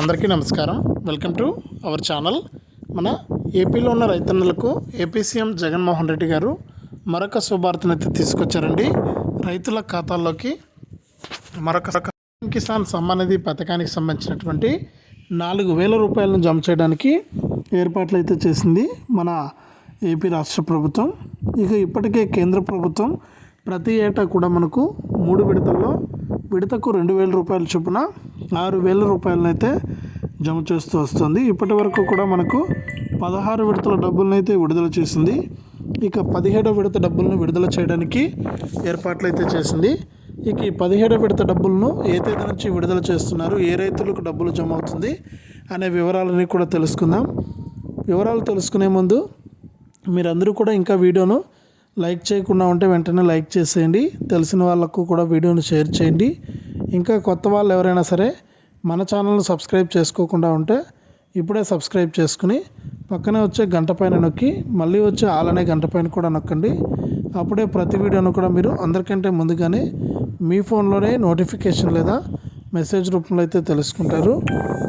అందరికీ నమస్కారం. Welcome to our channel. మన ఏపీలో ఉన్న రైతన్నలకు ఏపీ సీఎం జగన్మోహన్ రెడ్డి గారు మరొక శుభార్తను అయితే తీసుకొచ్చారండి. రైతుల ఖాతాల్లోకి మరొక కిసాన్ సమ్మాన్ నిధి పథకానికి సంబంధించినటువంటి నాలుగు వేల రూపాయలను జమ చేయడానికి ఏర్పాట్లు అయితే చేసింది మన ఏపీ రాష్ట్ర ప్రభుత్వం. ఇక ఇప్పటికే కేంద్ర ప్రభుత్వం ప్రతి ఏటా కూడా మనకు మూడు విడతల్లో విడతకు రెండు వేల రూపాయల చొప్పున ఆరు వేల రూపాయలనైతే జమ చేస్తూ వస్తుంది. ఇప్పటి వరకు కూడా మనకు పదహారు విడతల డబ్బులనైతే అయితే విడుదల చేసింది. ఇక పదిహేడో విడత డబ్బులను విడుదల చేయడానికి ఏర్పాట్లు అయితే చేసింది. ఇక ఈ పదిహేడో విడత డబ్బులను ఏ తేదీ నుంచి విడుదల చేస్తున్నారు ఏ రైతులకు డబ్బులు జమ అవుతుంది అనే వివరాలని కూడా తెలుసుకుందాం. వివరాలు తెలుసుకునే ముందు మీరందరూ కూడా ఇంకా వీడియోను లైక్ చేయకుండా ఉంటే వెంటనే లైక్ చేసేయండి. తెలిసిన వాళ్ళకు కూడా వీడియోను షేర్ చేయండి. ఇంకా కొత్త వాళ్ళు ఎవరైనా సరే మన ఛానల్ను సబ్స్క్రైబ్ చేసుకోకుండా ఉంటే ఇప్పుడే సబ్స్క్రైబ్ చేసుకుని పక్కనే వచ్చే గంట పైన నొక్కి మళ్ళీ వచ్చే ఆలనే గంట పైన కూడా నొక్కండి. అప్పుడే ప్రతి వీడియోను కూడా మీరు అందరికంటే ముందుగానే మీ ఫోన్లోనే నోటిఫికేషన్ లేదా మెసేజ్ రూపంలో అయితే తెలుసుకుంటారు.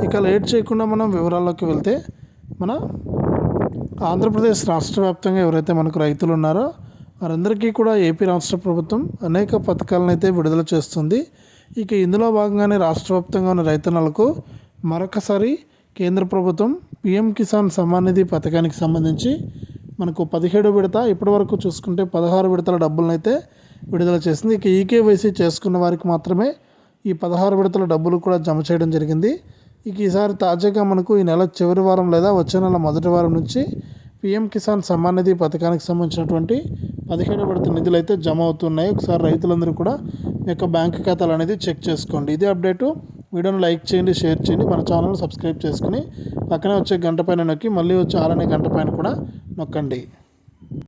ఇక లేట్ చేయకుండా మనం వివరాల్లోకి వెళ్తే మన ఆంధ్రప్రదేశ్ రాష్ట్ర వ్యాప్తంగా ఎవరైతే మనకు రైతులు ఉన్నారో వారందరికీ కూడా ఏపీ రాష్ట్ర ప్రభుత్వం అనేక పథకాలను అయితే విడుదల చేస్తుంది. ఇక ఇందులో భాగంగానే రాష్ట్ర వ్యాప్తంగా ఉన్న రైతన్నలకు మరొకసారి కేంద్ర ప్రభుత్వం పిఎం కిసాన్ సమ్మాన్ నిధి పథకానికి సంబంధించి మనకు పదిహేడు విడత ఇప్పటివరకు చూసుకుంటే పదహారు విడతల డబ్బులను అయితే విడుదల చేసింది. ఇక ఈకేవైసీ చేసుకున్న వారికి మాత్రమే ఈ పదహారు విడతల డబ్బులు కూడా జమ చేయడం జరిగింది. ఇక ఈసారి తాజాగా మనకు ఈ నెల చివరి వారం లేదా వచ్చే నెల మొదటి వారం నుంచి పిఎం కిసాన్ సమ్మాన్ నిధి పథకానికి సంబంధించినటువంటి పదిహేడు విడత నిధులు అయితే జమ అవుతున్నాయి. ఒకసారి రైతులందరూ కూడా మీ యొక్క బ్యాంక్ ఖాతాలు అనేది చెక్ చేసుకోండి. ఇదే అప్డేటు. వీడియోను లైక్ చేయండి షేర్ చేయండి మన ఛానల్ సబ్స్క్రైబ్ చేసుకుని పక్కనే వచ్చే గంట పైన నొక్కి మళ్ళీ వచ్చే ఆలనే గంట పైన కూడా నొక్కండి.